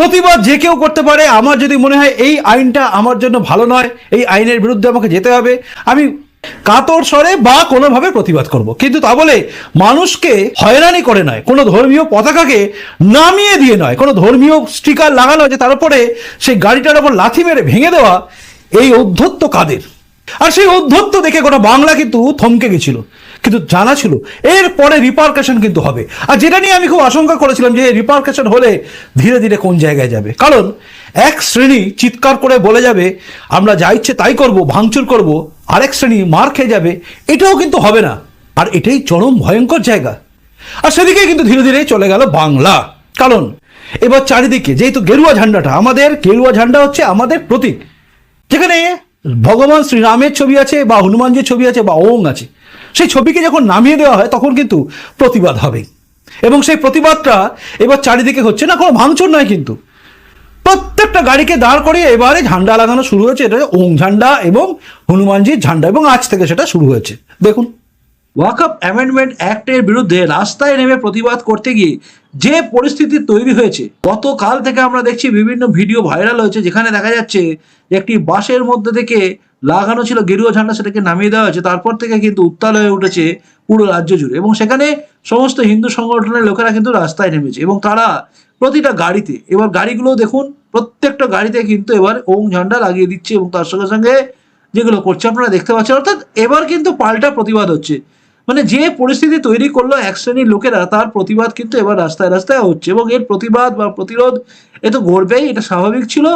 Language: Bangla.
প্রতিবাদ যে কেউ করতে পারে, আমার যদি মনে হয় এই আইনটা আমার জন্য ভালো নয়, এই আইনের বিরুদ্ধে আমাকে যেতে হবে, আমি কাতর স্বরে বা কোনোভাবে প্রতিবাদ করব। কিন্তু তা বলে মানুষকে হয়রানি করে নয়, কোনো ধর্মীয় পতাকাকে নামিয়ে দিয়ে নয়, কোনো ধর্মীয় স্টিকার লাগানো যে তার উপরে সেই গাড়িটার ওপর লাথি মেরে ভেঙে দেওয়া, এই অধ্যত্ত কাদের? আর সেই অধ্যত্ত দেখে গোটা বাংলা কিন্তু থমকে গেছিল। কিন্তু জানা ছিল, এর পরে রিপার্কেশন কিন্তু হবে। আর যেটা নিয়ে আমি খুব আশঙ্কা করেছিলাম যে রিপার্কেশন হলে ধীরে ধীরে কোন জায়গায় যাবে। কারণ এক শ্রেণি চিৎকার করে বলে যাবে, আমরা যা ইচ্ছে তাই করব, ভাঙচুর করব, আরেক শ্রেণি মার খেয়ে যাবে, এটাও কিন্তু হবে না। আর এটাই চরম ভয়ঙ্কর জায়গা। আর সেদিকে কিন্তু ধীরে ধীরে চলে গেল বাংলা। কারণ এবার চারিদিকে যেহেতু গেরুয়া ঝান্ডাটা, আমাদের গেরুয়া ঝান্ডা হচ্ছে আমাদের প্রতীক। যেখানে ভগবান শ্রীরামের ছবি আছে বা হনুমানজির ছবি আছে বা ওং আছে, সেই ছবিকে যখন নামিয়ে দেওয়া হয় তখন কিন্তু প্রতিবাদ হবে। এবং সেই প্রতিবাদটা এবার চারিদিকে হচ্ছে না, কোনো ভাঙচুর নয় কিন্তু। প্রত্যেকটা গাড়িকে দাঁড় করিয়ে এবারে ঝান্ডা লাগানো শুরু হয়েছে, এটা ওং ঝান্ডা এবং হনুমানজির ঝান্ডা এবং আজ থেকে সেটা শুরু হয়েছে। দেখুন। ওয়াকআপ অ্যামেন্ডমেন্ট অ্যাক্টের বিরুদ্ধে রাস্তায় নেমে প্রতিবাদ করতে গিয়ে যে পরিস্থিতি তৈরি হয়েছে, গতকাল থেকে আমরা দেখছি বিভিন্ন ভিডিও ভাইরাল হয়েছে, যেখানে দেখা যাচ্ছে একটি বাসের মধ্যে থেকে লাগানো ছিল গেরুয়া ঝান্ডা, সেটাকে নামিয়ে দেওয়া হয়েছে। তারপর থেকে কিন্তু উত্তাল হয়ে উঠেছে পুরো রাজ্য জুড়ে। এবং সেখানে সমস্ত হিন্দু সংগঠনের লোকেরা কিন্তু রাস্তায় নেমেছে এবং তারা প্রতিটা গাড়িতে, এবার গাড়িগুলো দেখুন, প্রত্যেকটা গাড়িতে কিন্তু এবার ওং ঝান্ডা লাগিয়ে দিচ্ছে এবং তার সঙ্গে সঙ্গে যেগুলো করছে, আপনারা দেখতে পাচ্ছেন। অর্থাৎ এবার কিন্তু পাল্টা প্রতিবাদ হচ্ছে। মানে যে পরিস্থিতি তৈরি করল এক শ্রেণির লোকেরা, তার প্রতিবাদ কিন্তু এবার রাস্তায় রাস্তায় হচ্ছে এবং এর প্রতিবাদ বা প্রতিরোধ এ তো গড়বেই এটা স্বাভাবিক ছিল।